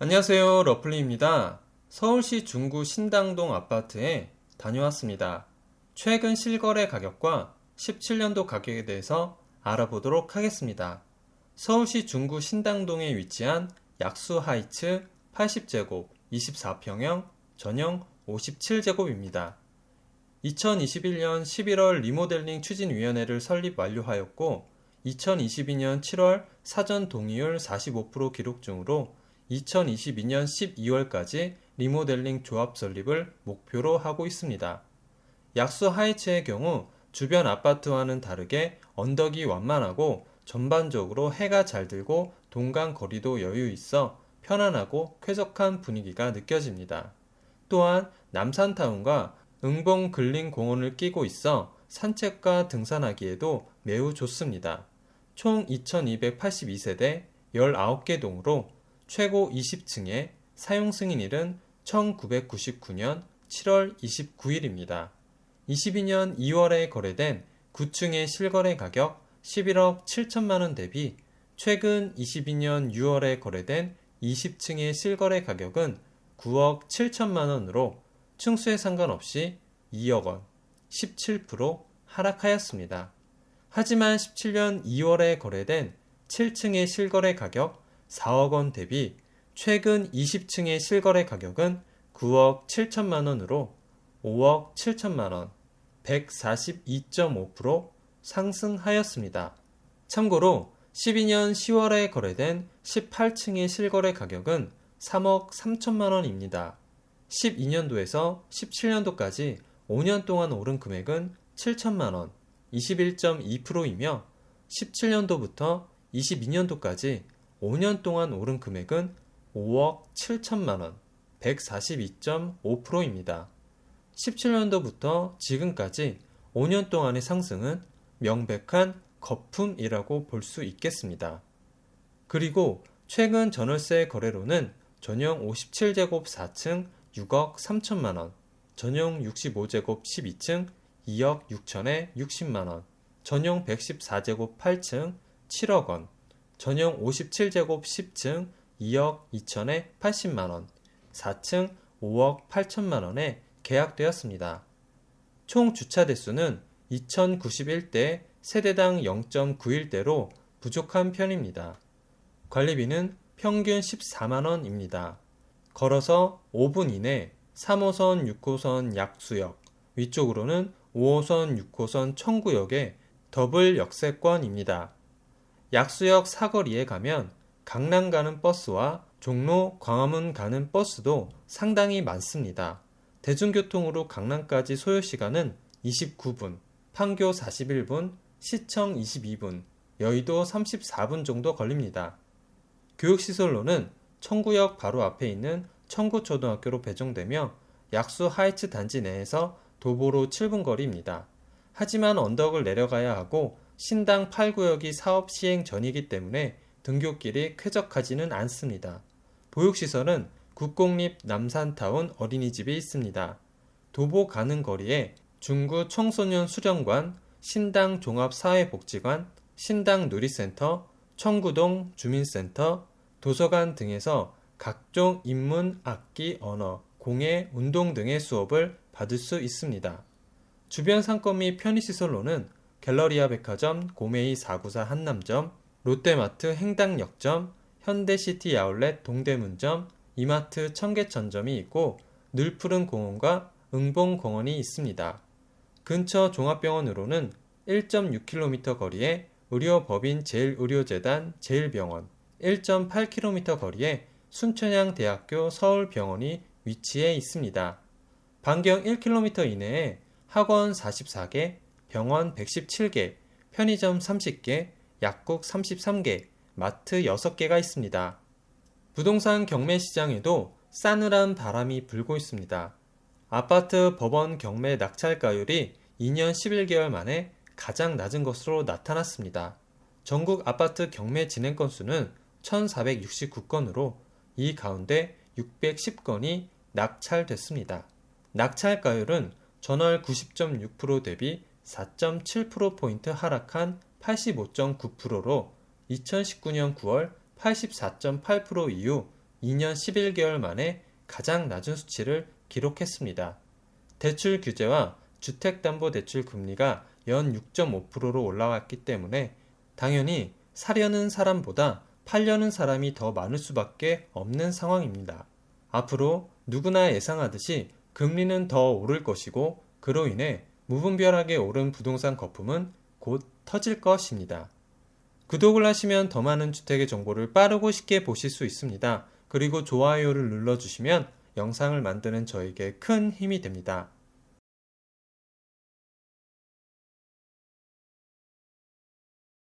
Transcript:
안녕하세요. 러플리입니다. 서울시 중구 신당동 아파트에 다녀왔습니다. 최근 실거래 가격과 17년도 가격에 대해서 알아보도록 하겠습니다. 서울시 중구 신당동에 위치한 약수 하이츠 80제곱 24평형 전용 57제곱입니다. 2021년 11월 리모델링 추진위원회를 설립 완료하였고 2022년 7월 사전 동의율 45% 기록 중으로 2022년 12월까지 리모델링 조합 설립을 목표로 하고 있습니다. 약수 하이츠의 경우 주변 아파트와는 다르게 언덕이 완만하고 전반적으로 해가 잘 들고 동강 거리도 여유 있어 편안하고 쾌적한 분위기가 느껴집니다. 또한 남산타운과 응봉 근린 공원을 끼고 있어 산책과 등산하기에도 매우 좋습니다. 총 2282세대 19개 동으로 최고 20층에 사용 승인일은 1999년 7월 29일입니다. 22년 2월에 거래된 9층의 실거래 가격 11억 7천만 원 대비 최근 22년 6월에 거래된 20층의 실거래 가격은 9억 7천만 원으로 층수에 상관없이 2억 원, 17% 하락하였습니다. 하지만 17년 2월에 거래된 7층의 실거래 가격 4억 원 대비 최근 20층의 실거래 가격은 9억 7천만 원으로 5억 7천만 원, 142.5% 상승하였습니다. 참고로 12년 10월에 거래된 18층의 실거래 가격은 3억 3천만 원입니다. 12년도에서 17년도까지 5년 동안 오른 금액은 7천만 원, 21.2%이며 17년도부터 22년도까지 5년 동안 오른 금액은 5억 7천만 원, 142.5%입니다. 17년도부터 지금까지 5년 동안의 상승은 명백한 거품이라고 볼 수 있겠습니다. 그리고 최근 전월세 거래로는 전용 57제곱 4층 6억 3천만 원, 전용 65제곱 12층 2억 6천에 60만 원, 전용 114제곱 8층 7억 원, 전용 57제곱 10층 2억 2천에 80만 원, 4층 5억 8천만 원에 계약되었습니다. 총 주차 대수는 2091대 세대당 0.91대로 부족한 편입니다. 관리비는 평균 14만 원입니다. 걸어서 5분 이내 3호선 6호선 약수역, 위쪽으로는 5호선 6호선 청구역의 더블 역세권입니다. 약수역 사거리에 가면 강남 가는 버스와 종로 광화문 가는 버스도 상당히 많습니다. 대중교통으로 강남까지 소요시간은 29분, 판교 41분, 시청 22분, 여의도 34분 정도 걸립니다. 교육시설로는 청구역 바로 앞에 있는 청구초등학교로 배정되며 약수 하이츠 단지 내에서 도보로 7분 거리입니다. 하지만 언덕을 내려가야 하고 신당 8구역이 사업 시행 전이기 때문에 등교길이 쾌적하지는 않습니다. 보육시설은 국공립 남산타운 어린이집이 있습니다. 도보 가는 거리에 중구 청소년 수련관, 신당 종합사회복지관, 신당 누리센터, 청구동 주민센터, 도서관 등에서 각종 인문, 악기, 언어, 공예, 운동 등의 수업을 받을 수 있습니다. 주변 상권 및 편의시설로는 갤러리아 백화점, 고메이 494 한남점, 롯데마트 행당역점, 현대시티 아울렛 동대문점, 이마트 청계천점이 있고 늘푸른 공원과 응봉공원이 있습니다. 근처 종합병원으로는 1.6km 거리에 의료법인 제일의료재단 제일병원, 1.8km 거리에 순천향대학교 서울병원이 위치해 있습니다. 반경 1km 이내에 학원 44개, 병원 117개, 편의점 30개, 약국 33개, 마트 6개가 있습니다. 부동산 경매 시장에도 싸늘한 바람이 불고 있습니다. 아파트 법원 경매 낙찰가율이 2년 11개월 만에 가장 낮은 것으로 나타났습니다. 전국 아파트 경매 진행 건수는 1469건으로 이 가운데 610건이 낙찰됐습니다. 낙찰가율은 전월 90.6% 대비 4.7%포인트 하락한 85.9%로 2019년 9월 84.8% 이후 2년 11개월 만에 가장 낮은 수치를 기록했습니다. 대출 규제와 주택담보대출 금리가 연 6.5%로 올라왔기 때문에 당연히 사려는 사람보다 팔려는 사람이 더 많을 수밖에 없는 상황입니다. 앞으로 누구나 예상하듯이 금리는 더 오를 것이고 그로 인해 무분별하게 오른 부동산 거품은 곧 터질 것입니다. 구독을 하시면 더 많은 주택의 정보를 빠르고 쉽게 보실 수 있습니다. 그리고 좋아요를 눌러주시면 영상을 만드는 저에게 큰 힘이 됩니다.